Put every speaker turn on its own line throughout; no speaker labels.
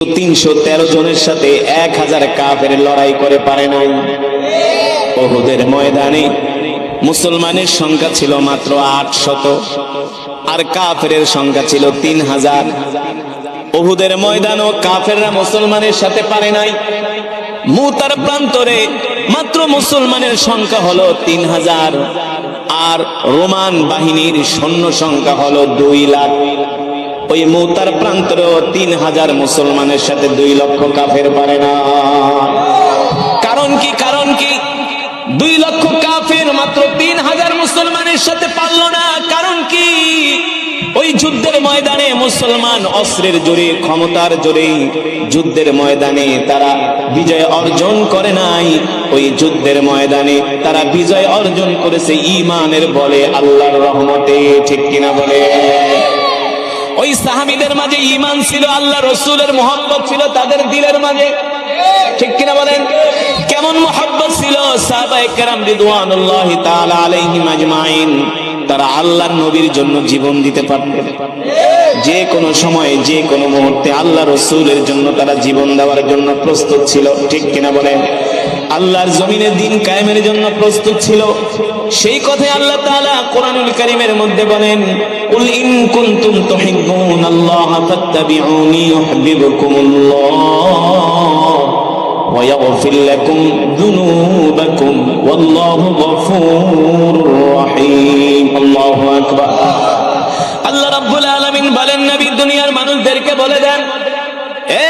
তিনশো তেরো জনের সাথে এক হাজার কাফের লড়াই করে পারে নাই। ওহুদের ময়দানে মুসলমানের সংখ্যা ছিল মাত্র আট শত আর কাফের সংখ্যা ছিল তিন হাজার। ওহুদের ময়দান ও কাফেররা মুসলমানের সাথে পারে নাই। মুতার প্রান্তরে মাত্র মুসলমানের সংখ্যা হলো তিন হাজার, আর রোমান বাহিনীর সৈন্য সংখ্যা হলো দুই লাখ। ওই মৌতার প্রান্তরেও তিন হাজার মুসলমানের সাথে দুই লক্ষ কাফের পারে না। কারণ কি কারণ কি? দুই লক্ষ কাফের মাত্র তিন হাজার মুসলমানের সাথে পারল না। কারণ কি? ওই যুদ্ধের ময়দানে মুসলমান অস্ত্রের জোরে, ক্ষমতার জোরে যুদ্ধের ময়দানে তারা বিজয় অর্জন করে নাই। ওই যুদ্ধের ময়দানে তারা বিজয় অর্জন করেছে ইমানের বলে, আল্লাহর রহমতে। ঠিক কিনা বলে? ওই সাহাবিদের মাঝে ইমান ছিল, আল্লাহ রসুলের মোহাম্মত ছিল তাদের দিলের মাঝে। ঠিক কিনা বলেন? কেমন মোহাম্মত ছিল? তারা আল্লাহর নবীর জন্য জীবন দিতে পারতেন। যে কোনো সময়ে, যে কোনো মুহূর্তে আল্লাহ রসুলের জন্য তারা জীবন দেওয়ার জন্য প্রস্তুত ছিল। ঠিক কিনা বলেন? আল্লাহর জমিনে দিন কায়েমের জন্য প্রস্তুত ছিল। সেই কথা আল্লাহ তাআলা কোরআনুল কারীমের মধ্যে বলেন কুল ইন কুনতুম তুহিব্বুনাল্লাহ ফাত্তাবিউনি ইউহিব্বুকুমুল্লাহ ওয়া ইয়াগফির লাকুম যুনুবাকুম ওয়াল্লাহু গাফুরুর রাহীম। আল্লাহু আকবার। আল্লাহ রাব্বুল আলামিন বলেন, নবী দুনিয়ার মানুষদেরকে বলে দেন, এ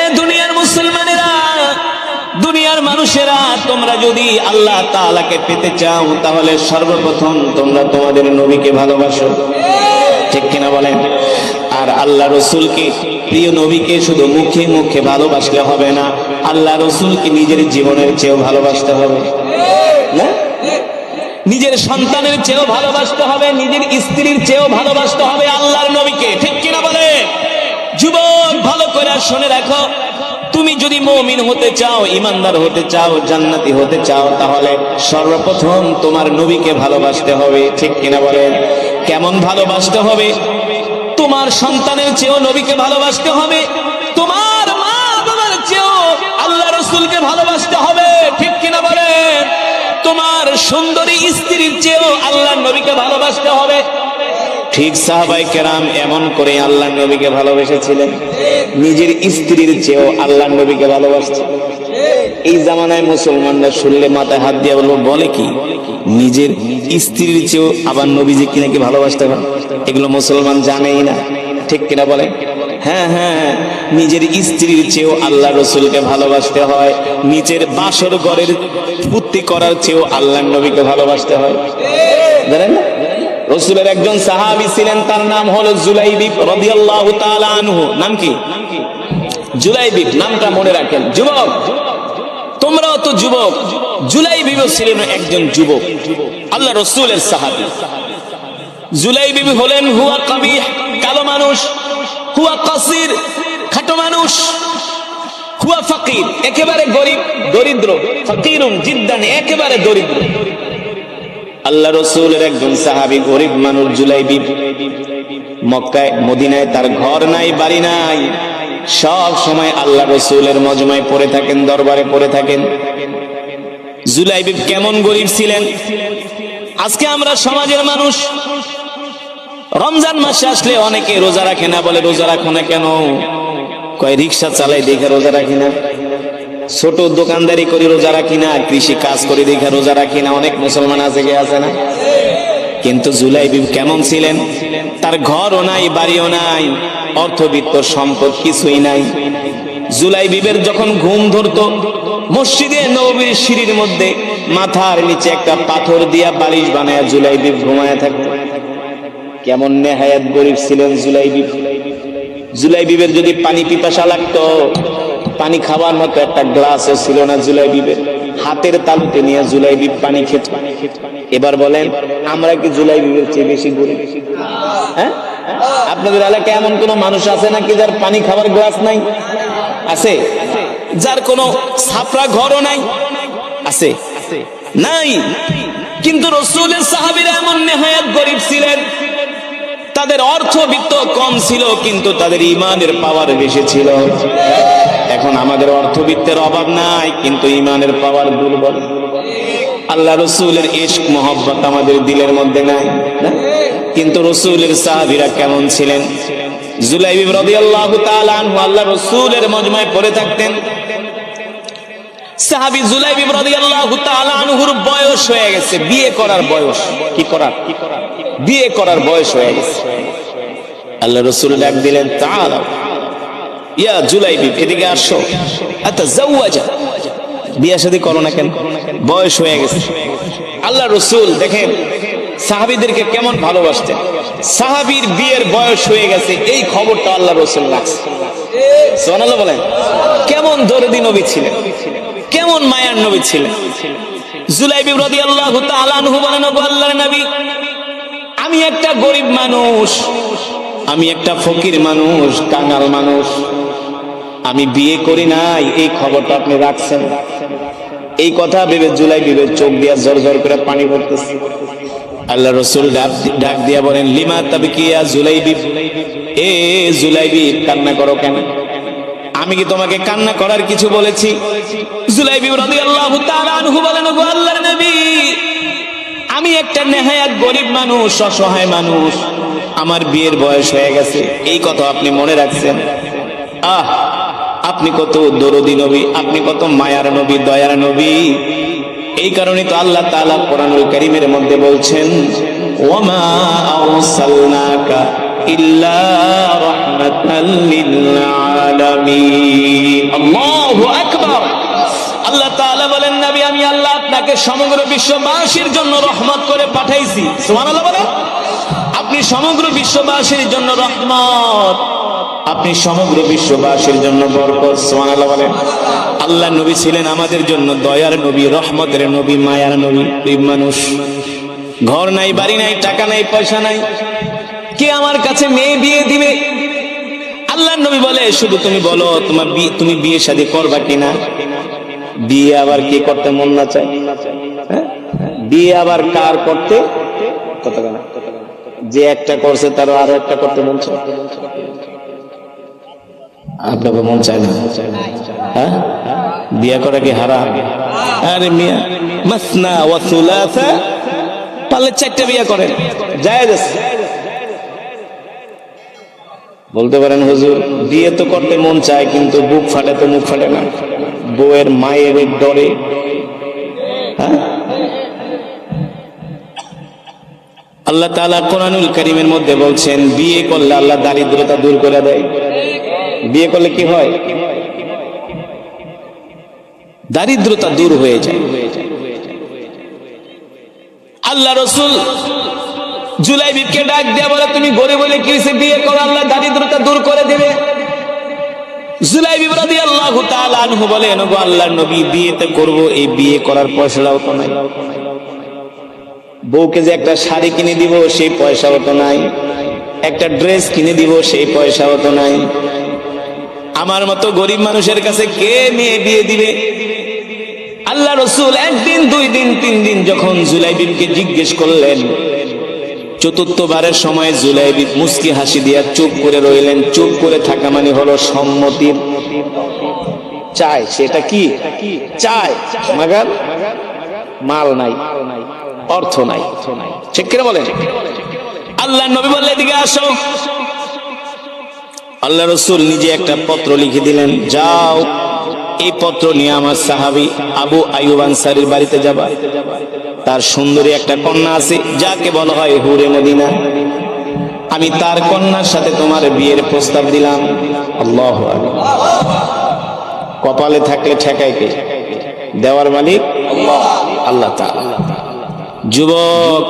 দুনিয়ার মানুষেরা, তোমরা যদি আল্লাহ তাআলাকে পেতে চাও, তাহলে সর্বপ্রথম তোমরা তোমাদের নবীকে ভালোবাসো। ঠিক কিনা বলেন? আর আল্লাহ রসুলকে, প্রিয় নবীকে শুধু মুখে মুখে ভালোবাসলে হবে না, আল্লাহ রসুলকে নিজের জীবনের চেয়েও ভালোবাসতে হবে। নিজের সন্তানের চেয়েও ভালোবাসতে হবে, নিজের স্ত্রীর চেয়েও ভালোবাসতে হবে আল্লাহর নবীকে। ঠিক কিনা বলে যুবক, ভালো করে শুনে রাখো। তুমি যদি মমিন হতে চাও ইমানদার হতে চাও, জান্নাতি হতে চাও, তাহলে সর্বপ্রথম তোমার নবীকে ভালোবাসতে হবে। ঠিক কিনা বলেন? কেমন ভালোবাসতে হবে? তোমার সন্তানের চেয়েও নবীকে ভালোবাসতে হবে। তোমার মা বাবার চেয়েও আল্লাহ রসুলকে ভালোবাসতে হবে। ঠিক কিনা বলেন? তোমার সুন্দরী স্ত্রীর চেয়েও আল্লাহ নবীকে ভালোবাসতে হবে। ঠিক সাহাবাই কেরাম এমন করে আল্লাহ নবীকে ভালোবেসেছিলেন। নিজের স্ত্রীর চেয়েও আল্লাহ নবীকে ভালোবাসছে। এই জামানায় মুসলমানরা শুনলে মাথায় হাত দিয়ে বলব, বলে কি? নিজের স্ত্রীর চেয়েও আবার নবীজি কি নাকি ভালোবাসতে পারে? এগুলো মুসলমান জানেই না। ঠিক কিনা বলে? হ্যাঁ হ্যাঁ নিজের স্ত্রীর চেয়েও আল্লাহ রসুলকে ভালোবাসতে হয়। নিজের বাসর ঘরের পূর্তি করার চেয়েও আল্লাহ নবীকে ভালোবাসতে হয়। জানেন না? রসুলের একজন সাহাবি ছিলেন, তার নাম হলো জুলাইবিব রাদিয়াল্লাহু তাআলা আনহু। নাম কি? জুলাইবিব নামটা মনে রাখেন। যুবক, তোমরাও তো যুবক। জুলাইবিব ছিলেন একজন যুবক। আল্লাহ রসুলের সাহাবি। জুলাইবিব হলেন হুয়া কবিহ, কালো মানুষ। হুয়া কাসির, খাটো মানুষ। হুয়া ফকির, একেবারে গরিব, দরিদ্র ফকিরুম জিদ্দান, একেবারে দরিদ্র। আল্লাহ রসুলের একজন সাহাবি গরিব মানুষ জুলাইবি মক্কায়, মদিনায় তার ঘর নাই, বাড়ি নাই। সব সময় আল্লাহ রসুলের মজমায় পড়ে থাকেন, দরবারে পড়ে থাকেন। জুলাইবি কেমন গরিব ছিলেন? আজকে আমরা সমাজের মানুষ। রমজান মাসে আসলে অনেকে রোজা রাখে না, বলে রোজা রাখো না কেন? কয়, রিক্সা চালাই দেখে রোজা রাখি না। ছোট দোকানদারি করে, রোজা রাখি না, কৃষি কাজ করে দেখে রোজা রাখি না, অনেক মুসলমান আছে কে আছে না? কিন্তু জুলাইবিব কেমন ছিলেন? তার ঘরও নাই, বাড়িও নাই, অর্থবিত্ত সম্পদ কিছুই নাই। জুলাইবিবের যখন ঘুম ধরতো, মসজিদে নবীর সিঁড়ির মধ্যে মাথার নিচে একটা পাথর দিয়া বালিশ বানায় জুলাই জুলাইবিব ঘুমায় থাকতো। কেমন নেহায়াত গরিব ছিলেন জুলাইবিব। জুলাইবিবের যদি পানি পিপাসা লাগতো পানি খাওয়ার মতো একটা গ্লাসও ছিল না জুলাইবিবের হাতের তালুতে নিয়ে জুলাইবিব পানি খেত। এবার বলেন, আমরা কি জুলাইবিবের চেয়ে বেশি গরিব? হ্যাঁ? আপনাদের এলাকায় এমন কোন মানুষ আছে নাকি যার পানি খাবার গ্লাস নাই? আছে? যার কোনো ছাপড়া ঘরও নাই? আছে? নাই। কিন্তু রসুলের সাহাবিরা এমন নেহায়াত গরিব ছিলেন। তাদের অর্থবিত্ত কম ছিল, কিন্তু তাদের ইমানের পাওয়ার বেশি ছিল। আমাদের অর্থবিত্তের অভাব নাই, কিন্তু ইমানের পাওয়ার দুর্বল। আল্লাহ রসুলের ইশক, মোহব্বত আমাদের দিলের মধ্যে নাই। কিন্তু রসুলের সাহাবিরা কেমন ছিলেন? জুলাইবি রাদিয়াল্লাহু তাআলা আল্লাহ রসুল ডাক দিলেন, তাআলা ইয়া জুলাইবি, এদিকে আসো। আচ্ছা জাওয়াজা বিয়ে শাদী করো না কেন? বয়স হয়ে গেছে। আল্লাহ রসুল, দেখেন, সাহাবিদেরকে কেমন ভালোবাসতেন। সাহাবীর বিয়ের বয়স হয়ে গেছে, এই খবরটা আল্লাহ রসুল রাখছে। সোনাল্লাহ বলেন, কেমন দরদি নবী ছিলেন? কেমন মায়ার নবী ছিলেন? জুলাইবি রাদিয়াল্লাহু তাআলা আনহু বলেন, ওগো আল্লাহর নবী, আমি একটা গরিব মানুষ, আমি একটা ফকির মানুষ, কাঙাল মানুষ। আমি বিয়ে করি নাই, এই খবরটা আপনি রাখছেন। এই কথা ভেবে জুলাই ভেবে চোখ দিয়া জোর জোর করে পানি পড়তেছে। আল্লাহ রসুল ডাক দিয়া বলেন, লিমা তাবিকিয়া জুলাইবি? এ জুলাইবি, কান্না করো কেন? আমি কি তোমাকে কান্না করার কিছু বলেছি? জুলাইবি রাদিয়াল্লাহু তাআলা আনহু বলেন আল্লাহর নবী, আমি একটা নেহায়াত গরিব মানুষ, অসহায় মানুষ। আমার বিয়ের বয়স হয়ে গেছে। এই কথা আপনি মনে রাখছেন? আহ আপনি কত দরদি নবী আপনি কত মায়ার নবী দয়ার নবী। এই কারণে তো আল্লাহ তাআলা কোরআনুল কারীমের মধ্যে বলছেন আরসালনাকা ইল্লা রাহমাতাল লিল আলামিন আল্লাহু আকবার। আল্লাহ তাআলা বলেন নবী আমি আল্লাহ আপনাকে সমগ্র বিশ্ববাসীর জন্য রহমত করে পাঠাইছি। সুবহানাল্লাহ বলেন। আপনি সমগ্র বিশ্ববাসীর জন্য রহমত আপনি সমগ্র বিশ্ববাসীর জন্য বরকত, সুবহানাল্লাহ বলেন। আল্লাহ নবী ছিলেন আমাদের জন্য দয়ার নবী, রহমতের নবী, মায়ার নবী মানুষ। ঘর নাই, বাড়ি নাই, টাকা নাই, পয়সা নাই। কে আমার কাছে মেয়ে বিয়ে দিবে? আল্লাহ নবী বলে, শুধু তুমি বলো, তোমার তুমি বিয়ে শাদী করবা কিনা? বিয়ে আবার কে করতে মন না চায়? হ্যাঁ? বিয়ে আবার কার করতে? কত যে একটা করছে তার আরও একটা করতে মন চায়। আপনাকে মন চায় না। হ্যাঁ? বিয়ে করা কি হারা আরে মিয়া, মাসনা ওয়া সুলাসা চারটা বিয়ে করেন। জায়েজ আছে। বলতে পারেন, হুজুর, বিয়ে তো করতে মন চায়, কিন্তু বুক ফাটে তো মুখ ফাটে না। বউয়ের মায়ের ডরে। হ্যাঁ? আল্লাহ তাআলা কোরআনুল কারীমের মধ্যে বলছেন, বিয়ে করলে আল্লাহ দারিদ্রতা দূর করে দেয়। বিয়ে করলে কি হয়? দারিদ্রতা দূর হয়ে যায়। আল্লাহ রসুল জুলাই বিপকে ডাক দেয়া বলে, তুমি গরিব বলে কি বিয়ে করো? আল্লাহ দারিদ্রতা দূর করে দেবে। একটা শাড়ি কিনে দিব, সেই পয়সাও তো নাই। একটা ড্রেস কিনে দিব, সেই পয়সাও তো নাই। আমার মতো গরিব মানুষের কাছে কে মেয়ে বিয়ে দিবে? আল্লাহ রসুল একদিন, দুই দিন, তিন দিন যখন জুলাইবিবকে জিজ্ঞেস করলেন, চতুর্থবারের সময় জুলাইবিব মুস্কি হাসি দিয়া চুপ করে রইলেন। চুপ করে থাকা মানে হলো সম্মতির চায়, সেটা কি? চায় মাল নাই, অর্থ নাই। বলেন? আল্লাহ নবী বললে এদিকে আসো। আল্লাহ রসুল নিজে একটা পত্র লিখে দিলেন, যাও, এই পত্র নিয়ে আমার সাহাবি আবু আইয়ুব আনসারির বাড়িতে যাবা। তার সুন্দরী একটা কন্যা আছে, যাকে বলা হয় হুরে মদিনা। আমি তার কন্যার সাথে তোমার বিয়ের প্রস্তাব দিলাম। আল্লাহ কপালে থাকলে ঠেকাই কে? দেওয়ার মালিক আল্লাহ তাআলা। যুবক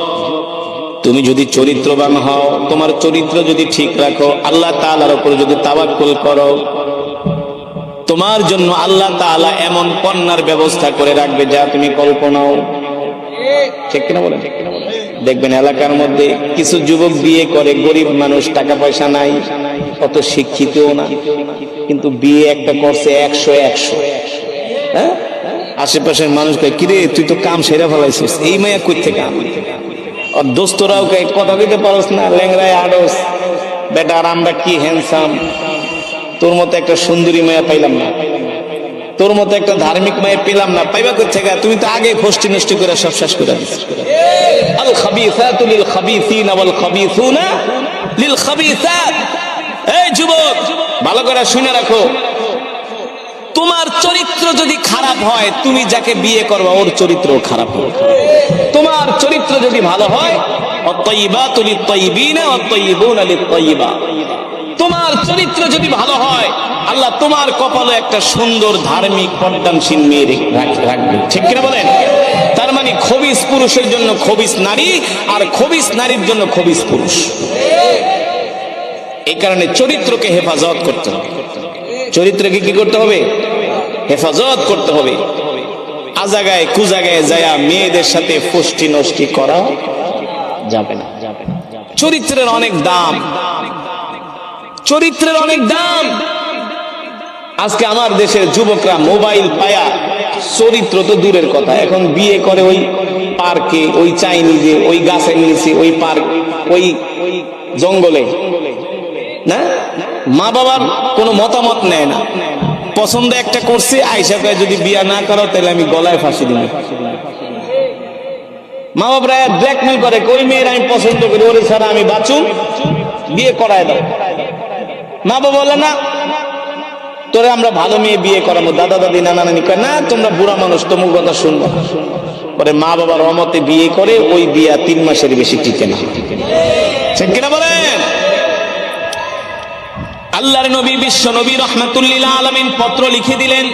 তুমি যদি চরিত্রবান হও, তোমার চরিত্র যদি ঠিক রাখো, আল্লাহ তালার উপর যদি তাওয়াক্কুল করো, তোমার জন্য আল্লাহ তাআলা এমন কন্যার ব্যবস্থা করে রাখবে যা তুমি কল্পনাও। ঠিক কিনা দেখবেন এলাকার মধ্যে কিছু যুবক বিয়ে করে, গরিব মানুষ টাকা পয়সা নাই, অত শিক্ষিতও না। কিন্তু বিয়ে একটা করছে একশো একশো। হ্যাঁ? আশেপাশের মানুষ কয়, কিরে, তুই তো কাম সেরা ফেলাইছিস। এই মায়া কই থেকে দোস্তরাও কয় কথা দিতে পারস না ল্যাংরায় আড়স। বেটা আর আমরা কি হ্যান্ডসাম তোর মতো একটা সুন্দরী মায়া পাইলাম না। তোর মতো একটা ধার্মিক মায়ের পেলাম না। পাইবা করছে গা তুমি তো আগে ফষ্টি নষ্টি করে সব শেষ করে দিচ্ছ আল খাবিসাতু লিল খাবিসিন ওয়াল খাবিসুনা লিল খাবিসাত। এই যুবক, ভালো করে শুনে রাখো। তোমার চরিত্র যদি খারাপ হয়, তুমি যাকে বিয়ে করবা, ওর চরিত্র খারাপ হবে। তোমার চরিত্র যদি ভালো হয় তোমার চরিত্র যদি ভালো হয়, আল্লাহ তোমার কপালে একটা সুন্দর ধার্মিক পর্দানশীল মেয়ে রাখ- রাখবে। ঠিক কিনা বলেন? তার মানে খবিস পুরুষের জন্য খবিস নারী, আর খবিস নারীর জন্য খবিস পুরুষ। এই কারণে চরিত্রকে হেফাজত করতে হবে। চরিত্রকে কি করতে হবে? হেফাজত করতে হবে। আজাগায় কুজাগায় যায়া মেয়েদের সাথে ফুষ্টি নষ্টি করা যাবে না। চরিত্রের অনেক দাম। চরিত্রের অনেক দাম। আজকে আমার দেশের যুবকরা মোবাইল পায়া, চরিত্র তো দূরের কথা। এখন বিয়ে করে ওই পার্কে, ওই চাইনিজে, ওই গাছের নিচে, ওই পার্ক, ওই জঙ্গলে। না? মা বাবার কোনো মতামত নেয় না। পছন্দ একটা করছে, আইসা কয়, যদি বিয়া না করো, তাহলে আমি গলায় ফাঁসি দিব। মা বাবরা ব্ল্যাকমেল করে ওই মেয়ের আমি পছন্দ করি, ওরে ছাড়া আমি বাঁচুম। বিয়ে করায় দাও। মা বাবা বলে, না, তোরে আমরা ভালো মেয়ে বিয়ে করাবো। দাদা, দাদি, নানা, নানি কয়, না, তোমরা বুড়া মানুষ, তোমার কথা শুনব। পরে মা বাবার অমতে বিয়ে করে, ওই বিয়া তিন মাসের বেশি টিকে না। ঠিক কিনা বলেন? আল্লাহর নবী বিশ্ব নবী রহমাতুল্লিল আলমিন পত্র লিখে দিলেন।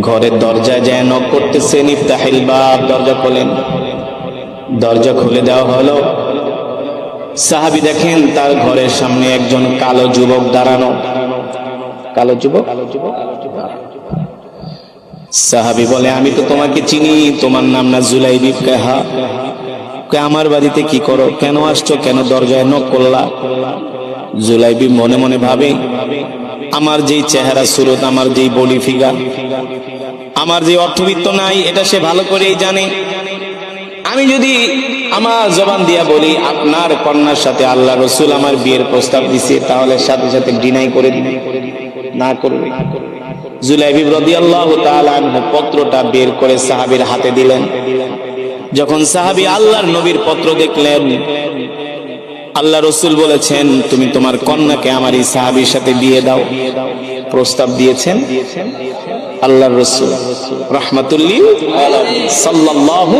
ঘরের দরজা দরজা খোলেন। দরজা খুলে দেওয়া হলো। সাহাবী দেখেন তার ঘরের সামনে একজন কালো যুবক দাঁড়ানো। কালো যুবক কালো যুবক? সাহাবি বলে, আমি তো তোমাকে চিনি, তোমার নাম না জুলাইবি কেহা। কে আমার বাড়িতে কি করো? কেন আসছো? কেন দরজায় নক করলা? জুলাইবি মনে মনে ভাবে, আমার যেই চেহারা সুরত, আমার যেই বলি ফিগার আমার যে অর্থবিত্ত নাই, এটা সে ভালো করেই জানে। আমি যদি আমার জবান দিয়া বলি, আপনার কন্যার সাথে আল্লাহ রসুল আমার বিয়ের প্রস্তাব দিছে, তাহলে সাথে সাথে ডিনাই করে দিবে, না করবে। জুলাইবি রাদিয়াল্লাহু তাআলা আনহু পত্রটা বের করে সাহাবীর হাতে দিলেন। যখন সাহাবী আল্লাহর নবীর পত্র দেখলেন, আল্লাহ রসুল বলেছেন, তুমি তোমার কন্যাকে আমার এই সাহাবীর সাথে বিয়ে দাও। প্রস্তাব দিয়েছেন আল্লাহর রসুল রহমাতুল্লি সাল্লাল্লাহু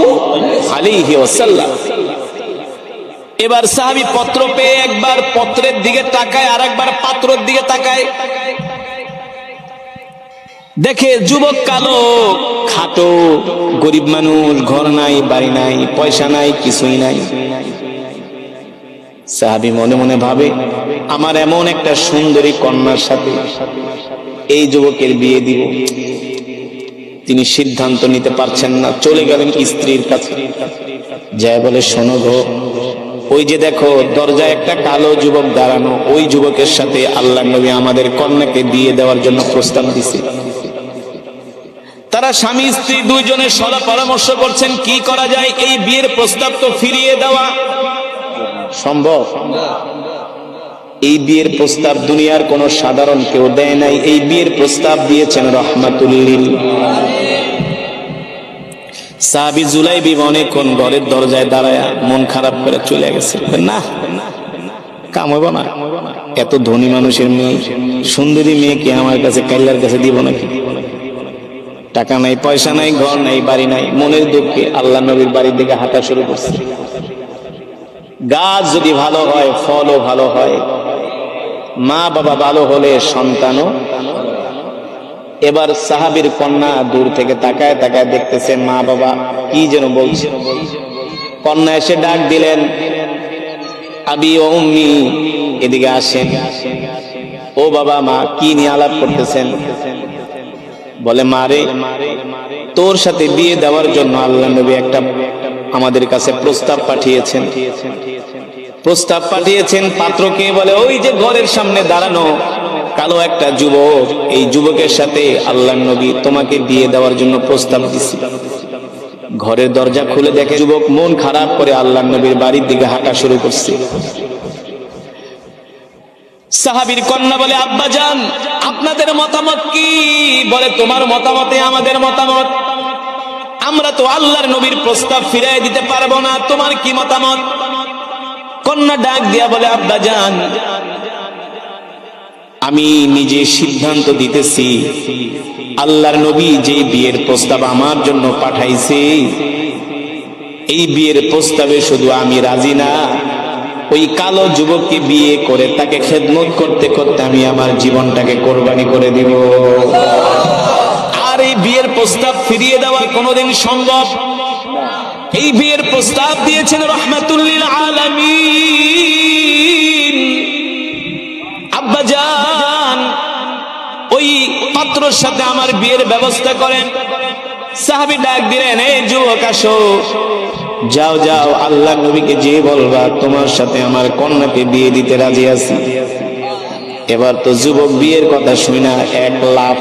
আলাইহি ওয়াসাল্লাম। এবার সাহাবী পত্র পেয়ে একবার পত্রের দিকে তাকায় আর একবার পাত্রের দিকে তাকায়। দেখে যুবক কালো, খাটো, গরিব মানুষ, ঘর নাই, বাড়ি নাই, পয়সা নাই, কিছুই নাই। সাহাবি মনে মনে ভাবে, আমার এমন একটা সুন্দরী কন্যার সাথে এই যুবকের বিয়ে দিব। তিনি সিদ্ধান্ত নিতে পারছেন না, চলে গেলেন স্ত্রীর কাছে। যায় বলে, শোনো ওই যে দেখো, দরজায় একটা কালো যুবক দাঁড়ানো, ওই যুবকের সাথে আল্লাহ নবী আমাদের কন্যাকে দিয়ে দেওয়ার জন্য প্রস্তাব দিছে। তারা স্বামী, স্ত্রী দুইজনের সলা পরামর্শ করছেন, কি করা যায়? এই বিয়ের প্রস্তাব তো ফিরিয়ে দেওয়া। সম্ভব? এই বিয়ের প্রস্তাব দুনিয়ার কোন সাধারণ কেউ দেয় নাই। এই বিয়ের প্রস্তাব দিয়েছেন রহমাতুল্লিল। সাহাবি জুলাইবি অনেকক্ষণ ঘরের দরজায় দাঁড়ায় মন খারাপ করে চলে গেছে। না, কাম না। এত ধনী মানুষের মেয়ে, সুন্দরী মেয়েকে আমার কাছে কাইলার কাছে দিব নাকি? টাকা নাই, পয়সা নাই, ঘর নাই, বাড়ি নাই, মনের দুঃখে আল্লাহ নবীর বাড়ির দিকে হাঁটা শুরু করছে। গাছ যদি ভালো হয়, ফলও ভালো হয় মা বাবা ভালো হলে সন্তানও এবার সাহাবির কন্যা দূর থেকে তাকায় তাকায় দেখতেছে মা বাবা কি যেন বলছে। কন্যা এসে ডাক দিলেন, আবি ও এদিকে আসেন। ও বাবা, মা, কি নিয়ে আলাপ করতেছেন? বলে মারে তোর সাথে বিয়ে দেওয়ার জন্য আল্লাহ নবী একটা আমাদের কাছে প্রস্তাব পাঠিয়েছেন। প্রস্তাব পাঠিয়েছেন পাত্রকে বলে, ওই যে ঘরের সামনে দাঁড়ানো। কালো একটা যুবক, এই যুবকের সাথে আল্লাহ নবী তোমাকে বিয়ে দেওয়ার জন্য প্রস্তাব দিছি। ঘরের দরজা খুলে দেখে যুবক মন খারাপ করে আল্লাহ নবীর বাড়ির দিকে হাঁটা শুরু করছে। সাহাবীর কন্যা বলে, আব্বা যান আপনাদের মতামত কি? বলে, তোমার মতামতে আমাদের মতামত। আমরা তো আল্লাহর নবীর প্রস্তাব ফিরাই দিতে পারব না। তোমার কি মতামত? কন্যা ডাক দিয়া বলে, আব্বা যান আমি নিজে সিদ্ধান্ত দিতেছি, আল্লাহর নবী যে বিয়ের প্রস্তাব আমার জন্য পাঠাইছে, এই বিয়ের প্রস্তাবে শুধু আমি রাজি না, ওই কালো যুবককে বিয়ে করে তাকে খেদমত করতে করতে আমি আমার জীবনটাকে কোরবানি করে দিব। আর এই বিয়ের প্রস্তাব ফিরিয়ে দেওয়া কোনোদিন সম্ভব? এই বিয়ের প্রস্তাব দিয়েছেন রহমাতুল্লিল আলামিন। পাত্রর সাথে আমার বিয়ের ব্যবস্থা করেন। সাহাবি ডাক দিলেন এই যুবক আসো। যাও যাও, আল্লাহ নবীকে যে বলবা, তোমার সাথে আমার কন্যাকে বিয়ে দিতে রাজি আছি। এবার তো যুবক বিয়ের কথা শুনি না, এক লাখ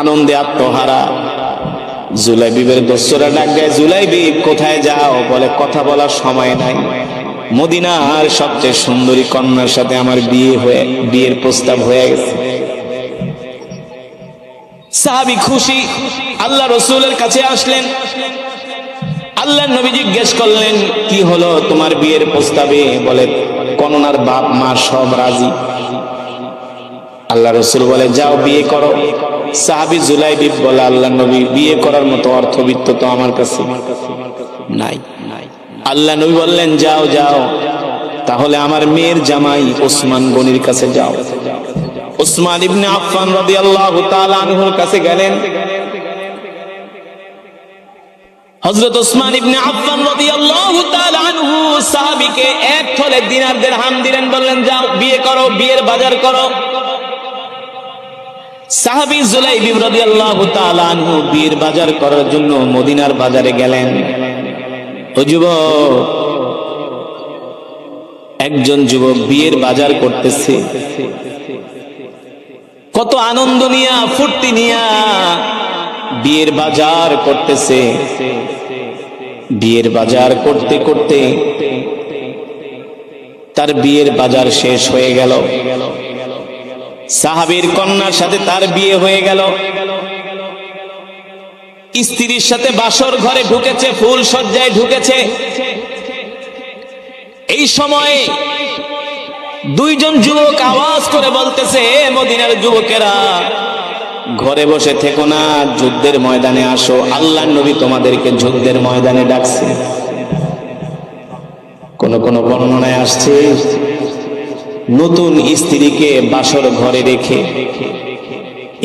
আনন্দে আত্মহারা। জুলাই বিবের দোস্তরা ডাক দেয় জুলাই বিব কোথায় যাও? বলে, কথা বলার সময় নাই। মদিনার সবচেয়ে সুন্দরী কন্যার সাথে আমার বিয়ে হয়ে, বিয়ের প্রস্তাব হয়ে গেছে। সাহাবি খুশি, আল্লাহ রসুলের কাছে আসলেন। আল্লাহ নবী জিজ্ঞেস করলেন, কি হলো তোমার বিয়ের প্রস্তাবে? বলে কন্যার বাপ, মা সব রাজি। আল্লাহ রসুল বলে, যাও বিয়ে করো। সাহাবি জুলাইবিব বলে, আল্লাহ নবী, বিয়ে করার মতো অর্থবিত্ত তো আমার কাছে নাই। আল্লাহ নবী বললেন, যাও যাও, তাহলে আমার মেয়ের জামাই ওসমান গনির কাছে যাও। ওসমান ইবনে আফফান রাদিয়াল্লাহু তাআলা আনহুর কাছে গেলেন। হযরত ওসমান ইবনে আফফান রাদিয়াল্লাহু তাআলা আনহু সাহাবীকে এক থলে দিনার দিরহাম দিলেন, বললেন, যাও, বিয়ে করো, বিয়ের বাজার করো। সাহাবী রাদিয়াল্লাহু তাআলা আনহু বিয়ের বাজার করার জন্য মদিনার বাজারে গেলেন। ও যুবক, একজন যুবক বিয়ের বাজার করতেছে। কত আনন্দ নিয়া, ফুর্তি নিয়া বিয়ের বাজার করতেছে। বিয়ের বাজার করতে করতে তার বিয়ের বাজার শেষ হয়ে গেল। সাহাবীর কন্যার সাথে তার বিয়ে হয়ে গেল। স্ত্রীর সাথে বাসর ঘরে ঢুকেছে, ফুল সজ্জায় ঢুকেছে। এই সময়ে দুইজন যুবক আওয়াজ করে বলতেছে, "এ মদিনার যুবকেরা, ঘরে বসে থেকো না, যুদ্ধের ময়দানে আসো। আল্লাহ নবী তোমাদেরকে যুদ্ধের ময়দানে ডাকছে। কোন কোন বর্ণনায় আসছে, নতুন স্ত্রীকে বাসর ঘরে রেখে।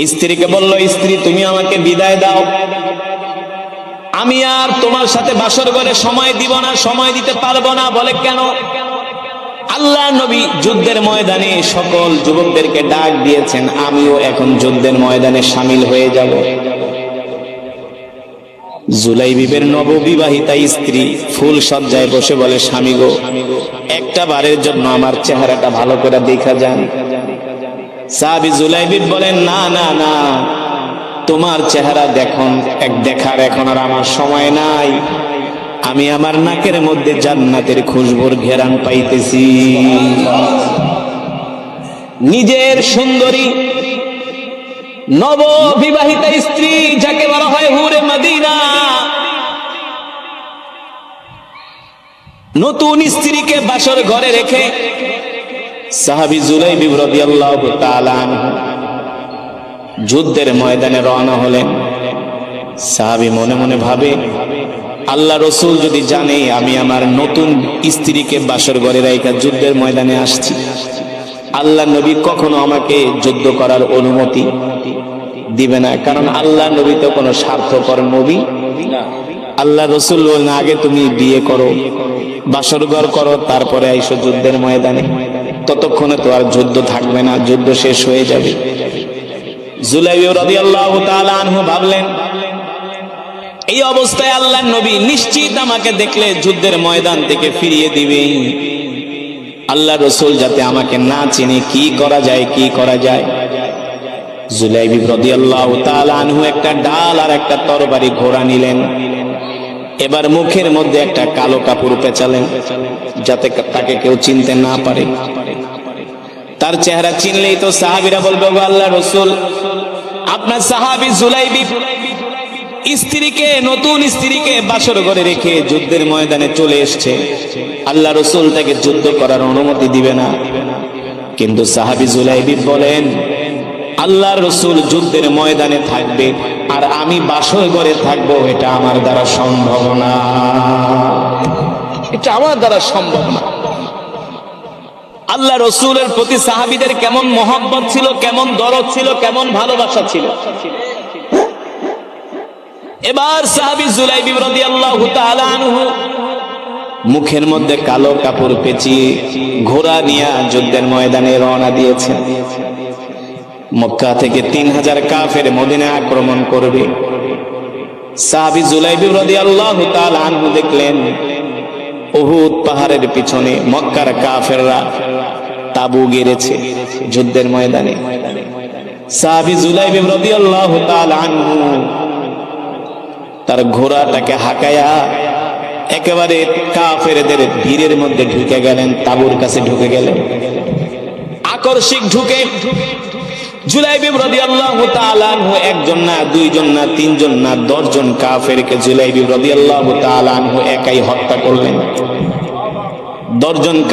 স্ত্রীকে বলল, স্ত্রী, তুমি আমাকে বিদায় দাও। আমি আর তোমার সাথে বাসর ঘরে সময় দিব না, সময় দিতে পারব না। বলে, কেন? আল্লাহ নবী যুদ্ধের ময়দানে সকল যুবকদেরকে ডাক দিয়েছেন, আমিও এখন যুদ্ধের ময়দানে সামিল হয়ে যাব। জুলাই বিবের নববিবাহিতা স্ত্রী ফুল সজ্জায় বসে বলে, স্বামী গো, একটা বারের জন্য আমার চেহারাটা ভালো করে দেখা যান। সাহাবি জুলাইবিব বলেন, না না না, তোমার চেহারা দেখুন এক দেখার এখন আর আমার সময় নাই। আমি আমার নাকের মধ্যে জান্নাতের খুশবুর ঘেরান পাইতেছি। নিজের সুন্দরী নব বিবাহিতা স্ত্রী যাকে বলা হয় হুরে মদিনা, নতুন স্ত্রীকে বাসর ঘরে রেখে সাহাবি জুলাই বিব্রতি আল্লাহ তালান যুদ্ধের ময়দানে রওনা হলেন। সাহাবি মনে মনে ভাবে আল্লাহ রসুল যদি জানে, আমি আমার নতুন স্ত্রীকে বাসর ঘরে রাইকা যুদ্ধের ময়দানে আসছি। আল্লাহ নবী কখনো আমাকে যুদ্ধ করার অনুমতি দিবে না, কারণ আল্লাহ নবী তো কোনো স্বার্থপর নবী আল্লাহ রসুল বললেন আগে তুমি বিয়ে করো, বাসর ঘর করো, তারপরে আইসো যুদ্ধের ময়দানে। ততক্ষণে তো আর যুদ্ধ থাকবে না, যুদ্ধ শেষ হয়ে যাবে। রাদিয়াল্লাহু তাআলা আনহু ভাবলেন এই অবস্থায় আল্লাহ নবী নিশ্চিত আমাকে দেখলে যুদ্ধের ময়দান থেকে ফিরিয়ে দিবে। আল্লাহ রসুল যাতে আমাকে না চিনে কি করা যায়, কি করা যায়। জুলাইবি রাদিয়াল্লাহু আনহু একটা ডাল আর একটা তরবারি ঘোড়া নিলেন। এবার মুখের মধ্যে একটা কালো কাপড় পেঁচালেন, যাতে তাকে কেউ চিনতে না পারে। তার চেহারা চিনলেই তো সাহাবিরা বলবে আল্লাহ রসুল, আপনার সাহাবি জুলাইবি স্ত্রীকে, নতুন স্ত্রীকে বাসর ঘরে রেখে যুদ্ধের ময়দানে চলে এসছে। আল্লাহ রসুল তাকে যুদ্ধ করার অনুমতি দিবে না। কিন্তু সাহাবি জুলাইবি বলেন আল্লাহ রসুল যুদ্ধের ময়দানে থাকবে আর আমি বাসর ঘরে থাকব, এটা আমার দ্বারা সম্ভব না। এটা আমার দ্বারা সম্ভব না। আল্লাহ রসুলের প্রতি সাহাবিদের কেমন মহব্বত ছিল, কেমন দরদ ছিল, কেমন ভালোবাসা ছিল। এবার সাহাবি জুলাই রাদিয়াল্লাহু আল্লাহ মুখের মধ্যে কালো কাপড় পেঁচিয়ে ঘোড়া নিয়ে যুদ্ধের ময়দানে রওনা দিয়েছেন। মক্কা থেকে তিন হাজার কাফের মদিনা আক্রমণ করবে। সাহাবি জুলাই রাদিয়াল্লাহু আল্লাহ আনহু দেখলেন উহুদ পাহাড়ের পিছনে মক্কার কাফেররা তাবু গেড়েছে যুদ্ধের ময়দানে। সাহাবি জুলাই রাদিয়াল্লাহু আল্লাহ আনহু তার ঘোড়াটাকে হাঁকায়া একেবারে কাফেরদের ভিড়ের মধ্যে ঢুকে গেলেন, তাবুর কাছে ঢুকে গেলেন। আকর্ষিক ঢুকে। একজন না দুইজন না তিনজন না দশজন একাই হত্যা করলেন। দশজন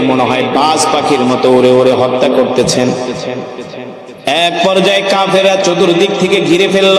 মনে হয় পাখির মতো হত্যা করতেছেন। এক পর্যায়ে কাফেরা চতুর্দিক থেকে ঘিরে ফেলল।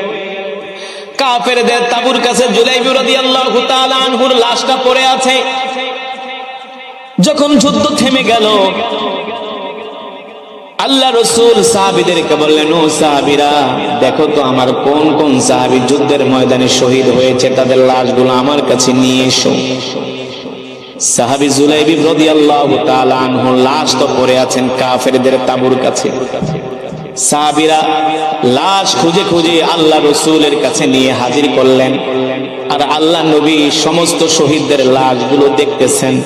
কাফেরদের তাবুর কাছে রাদিয়াল্লাহু তাআলা আনহুর লাশটা পড়ে আছে। যখন যুদ্ধ থেমে গেল, আল্লাহ বললেন, ও দেখো তো আমার কোন কোন সাহাবি যুদ্ধের ময়দানে শহীদ হয়েছে, তাদের লাশগুলো আমার কাছে নিয়ে এসো। সাহাবি জুলাইবি রাদিয়াল্লাহু তাআলা আনহুর লাশ তো পড়ে আছেন কাফেরদের তাবুর কাছে। সাহাবিরা লাশ খুঁজে খুঁজে আল্লাহ রসুলের কাছে নিয়ে হাজির করলেন। আর আল্লাহ নবী সমস্ত শহীদদের লাশগুলো দেখতেছেন।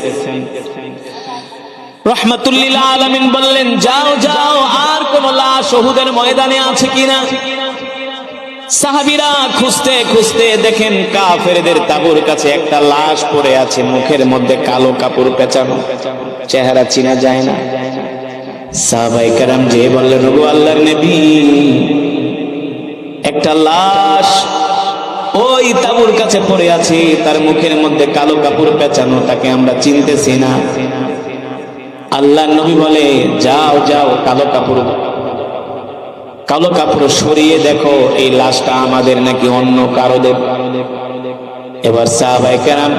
যাও যাও, আর লাশ শহুদের ময়দানে আছে কিনা? সাহাবিরা খুঁজতে খুঁজতে দেখেন তাবুর কাছে একটা লাশ পড়ে আছে, মুখের মধ্যে কালো কাপড় পেঁচানো। চেহারা চিনা যায় না। সাহাবাই কারাম যে বললেন রঘু আল্লাহর নবী, একটা লাশ ওই তাবুর কাছে পড়ে আছে, তার মুখের মধ্যে কালো কাপড় পেঁচানো, তাকে আমরা চিনতেছি না। আল্লাহ নবী বলে, যাও যাও, কালো কাপড় কালো কাপড় সরিয়ে দেখো, এই লাশটা আমাদের নাকি অন্য কারোদের এবার সাহাবাই কেরাম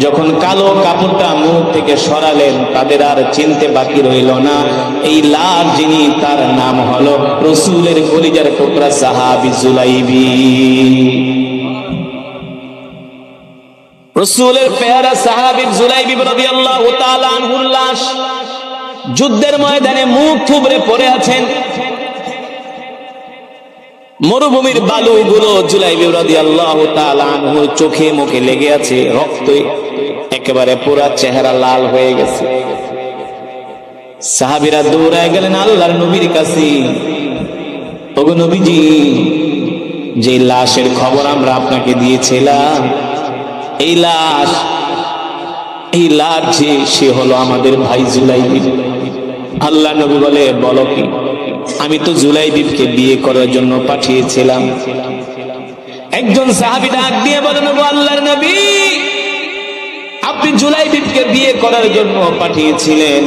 যখন কালো কাপড়টা মুখ থেকে সরালেন, তাদের আর চিনতে বাকি রইল না। এই লাল যিনি, তার নাম হলো রসুলের কলিজার টুকরা সাহাবি জুলাইবি। রসুলের পেয়ারা সাহাবি জুলাইবি যুদ্ধের ময়দানে মুখ থুবড়ে পড়ে আছেন। মরুভূমির বালুগুলো জুলাইবি রাদিয়াল্লাহু তাআলা আনহুর চোখে মুখে লেগে আছে, রক্ত একেবারে পুরা চেহারা লাল হয়ে গেছে। সাহাবীরা দৌড়ায় গেলেন আল্লাহর নবীর কাছে। নবীজি, যে লাশের খবর আমরা আপনাকে দিয়েছিলাম, এই লাশ এই লাশ যে, সে হলো আমাদের ভাই জুলাইবি আল্লাহ নবী বলে, বলো কি? আমি তো জুলাইবিবকে বিয়ে করার জন্য পাঠিয়েছিলাম। একজন সাহাবি ডাক দিয়ে বলেন, "ওগো আল্লাহর নবী, আপনি জুলাইবিবকে বিয়ে করার জন্য পাঠিয়েছিলেন।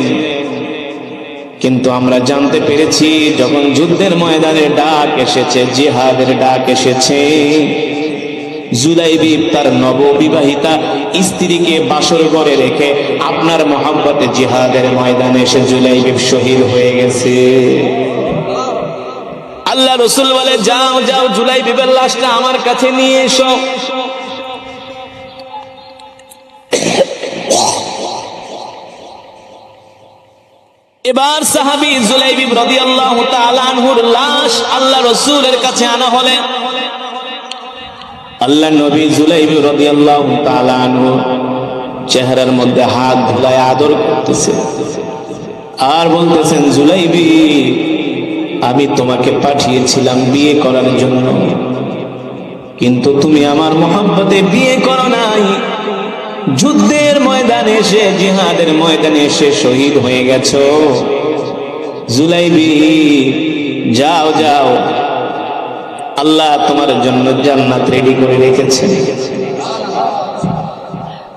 কিন্তু আমরা জানতে পেরেছি, যখন যুদ্ধের ময়দানে ডাক এসেছে, জিহাদের ডাক এসেছে জুলাইবিব তার নববিবাহিতা স্ত্রীকে বাসর ঘরে রেখে আপনার মোহাম্মতে জিহাদের ময়দানে এসে জুলাইবিব শহীদ হয়ে গেছে। আল্লাহ রসুল বলে, যাও যাও জুলাইবিবের লাশটা আমার কাছে নিয়ে এসো। এবার সাহাবি জুলাইবি তাআলা আনহুর লাশ আল্লাহ রাসূলের কাছে আনা হলে। আল্লাহ নবী জুলাইবি রাদিয়াল্লাহু তাআলা আনহু চেহারার মধ্যে হাত ধুলায় আদর করতেছে। আর বলতেছেন জুলাইবি আমি তোমাকে পাঠিয়েছিলাম বিয়ে করার জন্য। কিন্তু তুমি আমার মোহাম্মতে বিয়ে করো নাই। যুদ্ধের ময়দানে এসে, জিহাদের ময়দানে এসে শহীদ হয়ে গেছ। জুলাইবি, যাও যাও। আল্লাহ তোমার জন্য জান্নাত রেডি করে রেখেছেন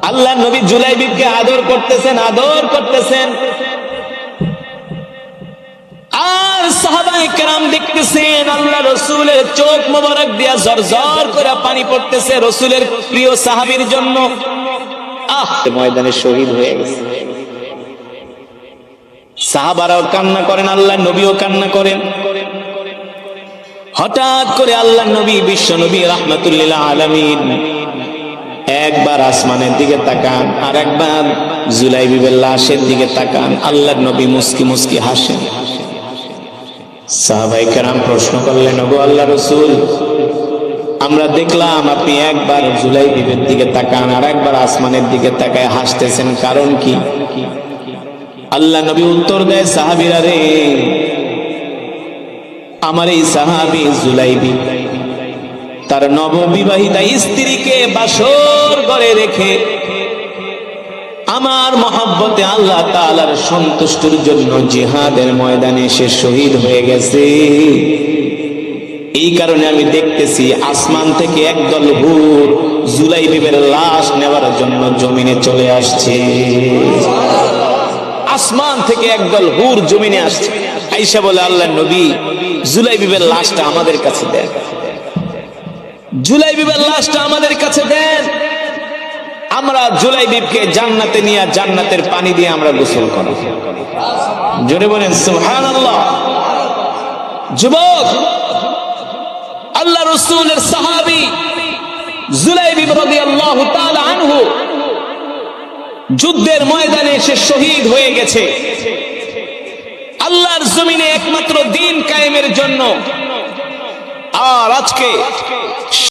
আল্লাহ নবী জুলাইবিবকে আদর করতেছেন আদর করতেছেন। আর সাহাবাই কেরাম দেখতেছেন আল্লাহ রসুলের চোখ মোবারক দিয়া জর্জর করে পানি পড়তেছে রসুলের প্রিয় সাহাবীর জন্য। আহ ময়দানে শহীদ হয়ে গেছে। সাহাবারাও কান্না করেন, আল্লাহ নবীও কান্না করেন। হঠাৎ করে আল্লাহ নবী, বিশ্ব নবী রহমতুল্লাহ আলমিন একবার আসমানের দিকে তাকান আর একবার জুলাই বিবের লাশের দিকে তাকান আল্লাহ নবী মুস্কি মুস্কি হাসেন। সাহাবাই কেরাম প্রশ্ন করলেন, ওগো আল্লাহ রসুল, আমরা দেখলাম আপনি একবার জুলাই বিবের দিকে তাকান আর একবার আসমানের দিকে তাকায় হাসতেছেন, কারণ কি? আল্লাহ নবী উত্তর দেয়, সাহাবিরা রে, আমার এই সাহাবি জুলাইবি তার নববিবাহিতা স্ত্রীকে বাসর করে রেখে আমার মহাব্বতে আল্লাহ তালার সন্তুষ্টির জন্য জিহাদের ময়দানে সে শহীদ হয়ে গেছে। এই কারণে আমি দেখতেছি আসমান থেকে একদল হুর জুলাই বিবের লাশ নেওয়ার জন্য জমিনে চলে আসছে। আসমান থেকে একদল হুর জমিনে আসছে। আইসা বলে, আল্লাহ নবী, জুলাই বিবের লাশটা আমাদের কাছে দেন। জুলাই বিবের লাশটা আমাদের কাছে দেন। আমরা জুলাই বিবকে জান্নাতে নিয়ে জান্নাতের পানি দিয়ে আমরা গোসল করি জোরে বলেন সুহান যুবক, আল্লাহ রসুলের সাহাবি জুলাই বিব রাদিয়াল্লাহু তাআলা আনহু যুদ্ধের ময়দানে সে শহীদ হয়ে গেছে। আল্লাহর জমিনে একমাত্র দিন কায়েমের জন্য। আর আজকে